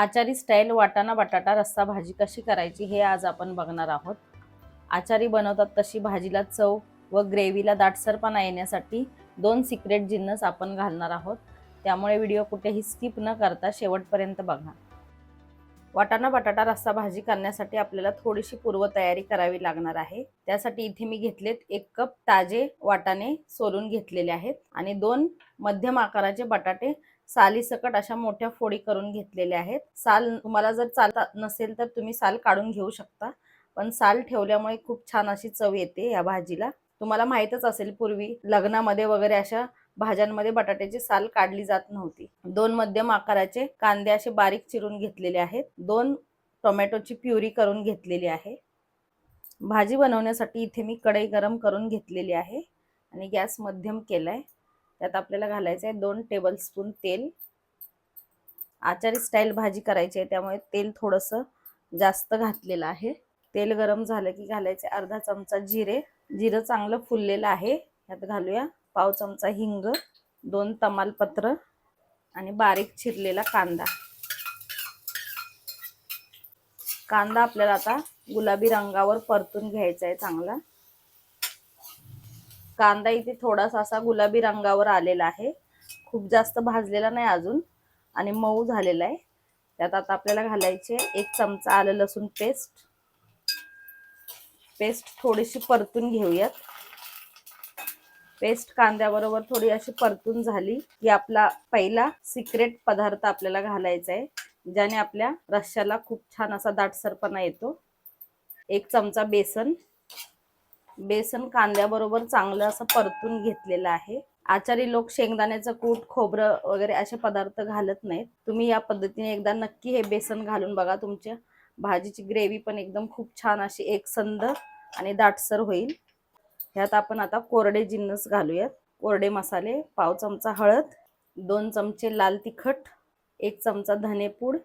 आचारी स्टाईल वाटाणा बटाटा रस्सा भाजी कशी करायची हे आज आपण बघणार आहोत. आचारी बनवतात तशी भाजीला चव व ग्रेव्हीला दाटसरपणा येण्यासाठी दोन सिक्रेट जिन्नस आपण घालणार आहोत. त्यामुळे व्हिडिओ कुठेही स्किप न करता शेवटपर्यंत बघा. वाटाणा बटाटा रस्सा भाजी करण्यासाठी आपल्याला थोडीशी पूर्वतयारी करावी लागणार आहे. त्यासाठी इथे मी घेतलेत एक कप ताजे वाटाणे सोलून घेतलेले आहेत आणि दोन मध्यम आकाराचे बटाटे सालीसकट अशा मोठ्या फोडी करून घेतलेल्या आहेत. साल तुम्हाला जर चालता नसेल तर तुम्ही साल काढून घेऊ शकता. पण साल ठेवल्यामुळे खूप छान अशी चव येते या भाजीला. तुम्हाला माहीतच असेल पूर्वी लग्नामध्ये वगैरे अशा भाज्यांमध्ये बटाट्याची साल काढली जात नव्हती. दोन मध्यम आकाराचे कांदे असे बारीक चिरून घेतलेले आहेत. दोन टोमॅटोची प्युरी करून घेतलेली आहे. भाजी बनवण्यासाठी इथे मी कढई गरम करून घेतलेली आहे. आणि गॅस मध्यम केलाय. त्यात आपल्याला घालायचं आहे दोन टेबलस्पून तेल. आचारी स्टाईल भाजी करायची आहे त्यामुळे तेल थोडंसं जास्त घातलेलं आहे. तेल गरम झालं की घालायचे अर्धा चमचा जिरे. जिरं चांगलं फुललेलं आहे. त्यात घालूया. पाव चमचा हिंग दोन तमालपत्र आणि बारीक चिरलेला कांदा. कांदा आपल्याला आता गुलाबी रंगावर परतून घ्यायचा आहे चांगला. कांदा इथे थोडासा असा गुलाबी रंगावर आलेला आहे. खूप जास्त भाजलेला नाही अजून. आणि मऊ झालेला आहे. त्यात आता आपल्याला घालायचे एक चमचा आलं लसूण पेस्ट. पेस्ट थोडीशी परतून घेऊयात. पेस्ट कांद्याबरोबर थोडी अशी परतून झाली की आपला पहिला सिक्रेट पदार्थ आपल्याला घालायचा आहे. ज्याने आपल्या रश्श्याला खूप छान असा दाटसरपणा येतो. एक चमचा बेसन. बेसन कांद्याबरोबर चांगलं असं परतून घेतलेलं आहे. आचारी लोक शेंगदाण्याचं कूट खोबरं वगैरे असे पदार्थ घालत नाहीत. तुम्ही या पद्धतीने एकदा नक्की हे बेसन घालून बघा. तुमच्या भाजीची ग्रेव्ही पण एकदम खूप छान अशी एकसंद आणि दाटसर होईल. ह्यात आपण आता कोरडे जिन्नस घालूयात. कोरडे मसाले पाव चमचा हळद दोन चमचे लाल तिखट एक चमचा धनेपूड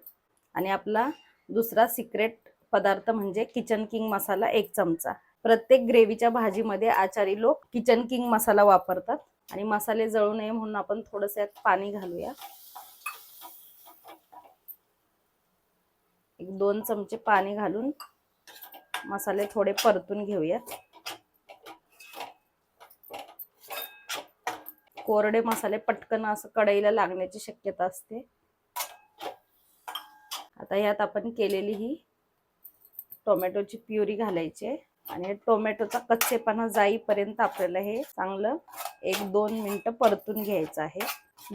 आणि आपला दुसरा सिक्रेट पदार्थ म्हणजे किचन किंग मसाला एक चमचा. प्रत्येक ग्रेव्हीच्या भाजीमध्ये आचारी लोक किचन किंग मसाला वापरतात. आणि मसाले जळू नये म्हणून आपण थोडंसं यात पाणी घालूया. एक दोन चमचे पाणी घालून मसाले थोडे परतून घेऊयात कोरडे मसाले पटकन असं कढईला लागण्याची शक्यता असते. आता यात आपण केलेली ही टोमॅटोची प्युरी घालायची आहे. आणि टोमॅटोचा कच्चेपणा जाईपर्यंत आपल्याला हे चांगलं एक दोन मिनिटं परतून घ्यायचं आहे.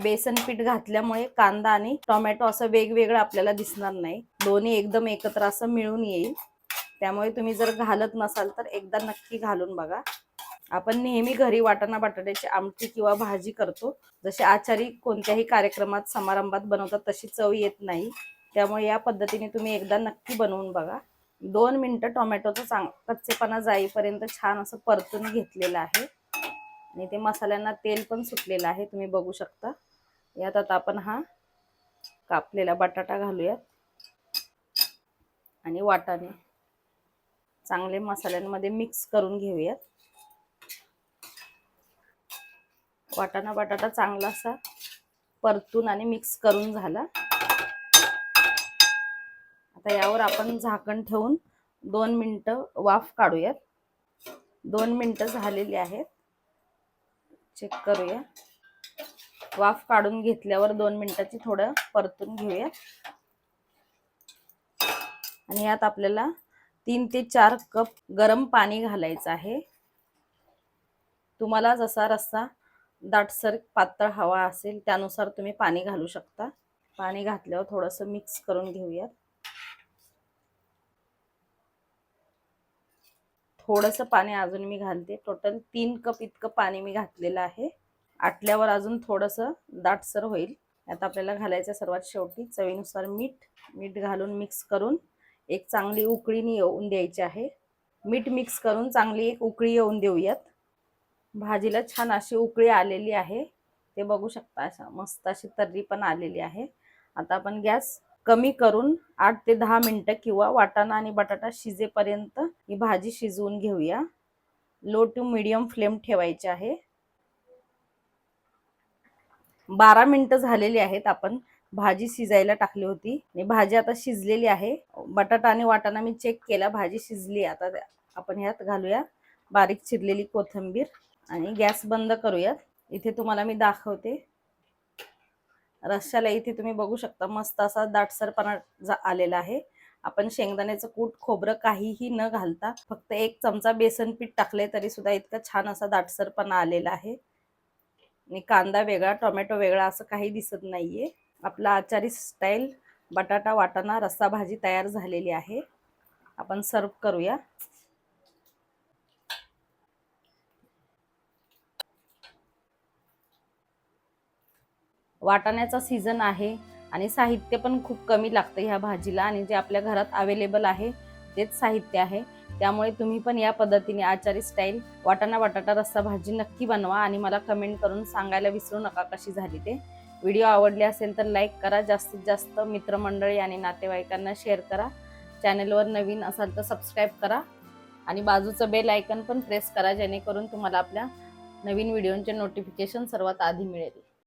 बेसन पीठ घातल्यामुळे कांदा आणि टोमॅटो असं वेगवेगळं आपल्याला दिसणार नाही. दोन्ही एकदम एकत्र असं मिळून येईल. त्यामुळे तुम्ही जर घालत नसाल तर एकदा नक्की घालून बघा. आपण नेहमी घरी वाटाणा बटाट्याची आमटी किंवा भाजी करतो. जसे आचारी कोणत्याही कार्यक्रमात समारंभात बनवतात तशी चव येत नाही. त्यामुळे या पद्धतीने तुम्ही एकदा नक्की बनवून बघा. दोन मिनटं टोमॅटोचं चांग कच्चेपणा जाईपर्यंत छान असं परतून घेतलेलं आहे. आणि ते मसाल्यांना तेल पण सुटलेलं आहे तुम्ही बघू शकता. यात आता आपण हा कापलेला बटाटा घालूयात. आणि वाटाणे. चांगले मसाल्यांमध्ये मिक्स करून घेऊयात. वाटाणा बटाटा चांगला असा परतून आणि मिक्स करून झाला. आता यावर आपण झाकण ठेवून दोन मिनटं वाफ काढूयात. दोन मिनटं झालेली आहेत. चेक करूया. वाफ काढून घेतल्यावर दोन मिनिटाची थोडं परतून घेऊया आणि यात आपल्याला तीन ते चार कप गरम पाणी घालायचं आहे. तुम्हाला जसा रस्सा दाटसर पातळ हवा असेल त्यानुसार तुम्ही पाणी घालू शकता. पाणी घातल्यावर थोडंसं मिक्स करून घेऊयात. थोडंसं पाणी अजून मी घालते. टोटल तीन कप इतकं पाणी मी घातलेलं आहे. आटल्यावर अजून थोडंसं दाटसर होईल. आता आपल्याला घालायचं सर्वात शेवटी चवीनुसार मीठ. मीठ घालून मिक्स करून एक चांगली उकळीने येऊन द्यायची आहे. मीठ मिक्स करून चांगली एक उकळी येऊन देऊयात. भाजीला छान अशी उकळी आलेली आहे. ते बघू शकता अशा मस्त अशी तर्री पण आलेली आहे. आता आपण गॅस कमी करून आठ ते दहा मिनटं किंवा वाटाणा आणि बटाटा शिजेपर्यंत ही भाजी शिजवून घेऊया. लो टू मिडियम फ्लेम ठेवायचे आहे. बारा मिनटं झालेली आहेत आपण भाजी शिजायला टाकली होती. आणि भाजी आता शिजलेली आहे. बटाटा आणि वाटाणा मी चेक केला भाजी शिजली. आता आपण ह्यात घालूया बारीक चिरलेली कोथिंबीर. आणि गॅस बंद करूयात. इथे तुम्हाला मी दाखवते. रश्याला इथे तुम्ही बघू शकता मस्त असा दाटसरपणा जा- आलेला आहे. आपण शेंगदाण्याचं कूट खोबरं काहीही न घालता फक्त एक चमचा बेसन पीठ टाकले तरी सुद्धा इतका छान असा दाटसरपणा आलेला आहे. आणि कांदा वेगळा टोमॅटो वेगळा असं काही दिसत नाहीये. आपला आचारी स्टाईल बटाटा वाटाणा रस्सा भाजी तयार झालेली आहे. आपण सर्व करूया. वाटाण्याचा सीझन आहे आणि साहित्य पण खूप कमी लागतं ह्या भाजीला आणि जे आपल्या घरात अवेलेबल आहे तेच साहित्य आहे. त्यामुळे तुम्ही पण या पद्धतीने आचारी स्टाईल वाटाणा बटाटा रस्सा भाजी नक्की बनवा आणि मला कमेंट करून सांगायला विसरू नका कशी झाली ते. व्हिडिओ आवडले असेल तर लाईक करा जास्तीत जास्त मित्रमंडळी आणि नातेवाईकांना शेअर करा. चॅनलवर नवीन असाल तर सबस्क्राईब करा आणि बाजूचं बेल आयकन पण प्रेस करा जेणेकरून तुम्हाला आपल्या नवीन व्हिडिओचे नोटिफिकेशन सर्वात आधी मिळेल.